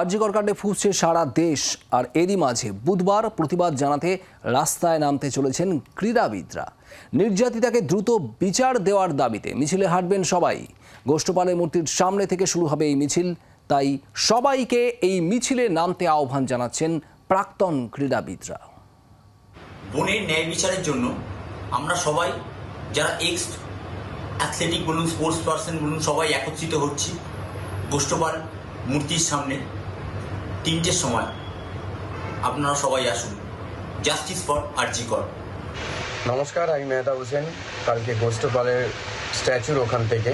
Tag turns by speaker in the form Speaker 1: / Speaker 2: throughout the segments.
Speaker 1: আরজিকর কাণ্ডে ফুসছে সারা দেশ, আর এরই মাঝে বুধবার প্রতিবাদ জানাতে রাস্তায় নামতে চলেছেন ক্রীড়াবিদরা। নির্যাতিতাকে দ্রুত বিচার দেওয়ার দাবিতে মিছিলে হাঁটবেন সবাই। গোষ্ঠপালের মূর্তির সামনে থেকে শুরু হবে এই মিছিল। তাই সবাইকে এই মিছিলে নামতে আহ্বান জানাচ্ছেন প্রাক্তন ক্রীড়াবিদরা।
Speaker 2: বোনের ন্যায় বিচারের জন্য আমরা সবাই, যারা এক্স অ্যাথলেটিক বলুন, স্পোর্টস পার্সন বলুন, সবাই একত্রিত হচ্ছি গোষ্ঠপাল মূর্তির সামনে। তিনটের সময় আপনারা সবাই আসুন। জাস্টিস ফর আরজি কর
Speaker 3: নমস্কার, আমি মেহতা হোসেন। কালকে গোষ্ঠপালের স্ট্যাচুর ওখান থেকে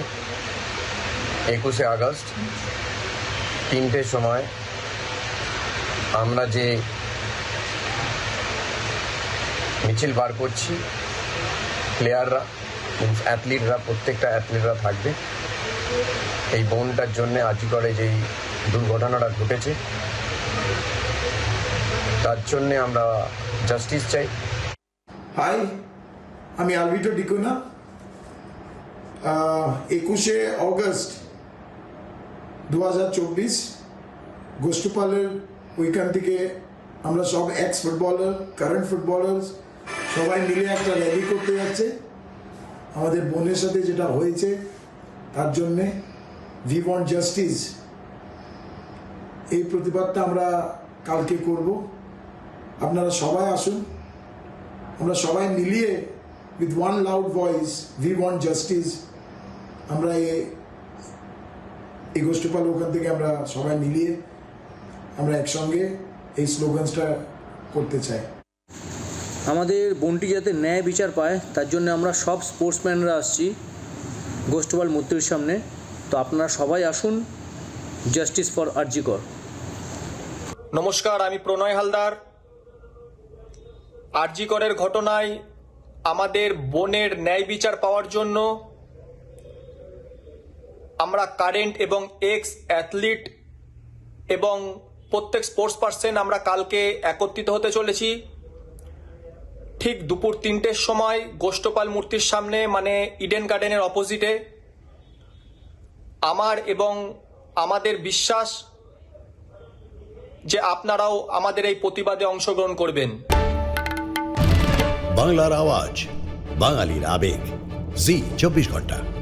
Speaker 3: একুশে আগস্ট, তিনটের সময় আমরা যে মিছিল বার করছি প্লেয়াররা অ্যাথলিটরা প্রত্যেকটা অ্যাথলিটরা থাকবে। এই বোনটার জন্য আজিকরে যেই দুর্ঘটনাটা ঘটেছে। তার জন্যে আমরা জাস্টিস চাই।
Speaker 4: হাই আমি আলভিটো ডিকোনা। একুশে অগস্ট দু হাজার চব্বিশ গোষ্ঠপালের ওইখান থেকে আমরা সব এক্স ফুটবলার কারেন্ট ফুটবলার সবাই মিলে একটা র্যালি করতে যাচ্ছে। আমাদের বোনের সাথে যেটা হয়েছে, তার জন্যে ভি ওয়ান্ট জাস্টিস এই প্রতিবাদটা আমরা কালকে করব। আপনারা সবাই আসুন। আমরা সবাই মিলিয়ে with one loud voice we want justice আমরা এই গোষ্ঠীপাল ওখান থেকে আমরা সবাই মিলিয়ে আমরা একসঙ্গে এই স্লোগানসটা করতে চাই।
Speaker 5: আমাদের বোনটি যাতে ন্যায় বিচার পায়, তার জন্য আমরা সব স্পোর্টসম্যানরা আসছি গোষ্ঠপাল মূর্তির সামনে। তো আপনারা সবাই আসুন জাস্টিস ফর আরজিকর
Speaker 6: নমস্কার, আমি প্রণয় হালদার। আরজি করের ঘটনায় আমাদের বোনের ন্যায় বিচার পাওয়ার জন্য আমরা কারেন্ট এবং এক্স অ্যাথলিট এবং প্রত্যেক স্পোর্টস পার্সন আমরা কালকে একত্রিত হতে চলেছি। ঠিক দুপুর তিনটের সময় গোষ্ঠপাল মূর্তির সামনে মানে ইডেন গার্ডেনের অপোজিটে। আমার এবং আমাদের বিশ্বাস যে আপনারাও আমাদের এই প্রতিবাদে অংশগ্রহণ করবেন।
Speaker 7: বাংলার আওয়াজ বাঙালির আবেগ। জি চব্বিশ ঘণ্টা।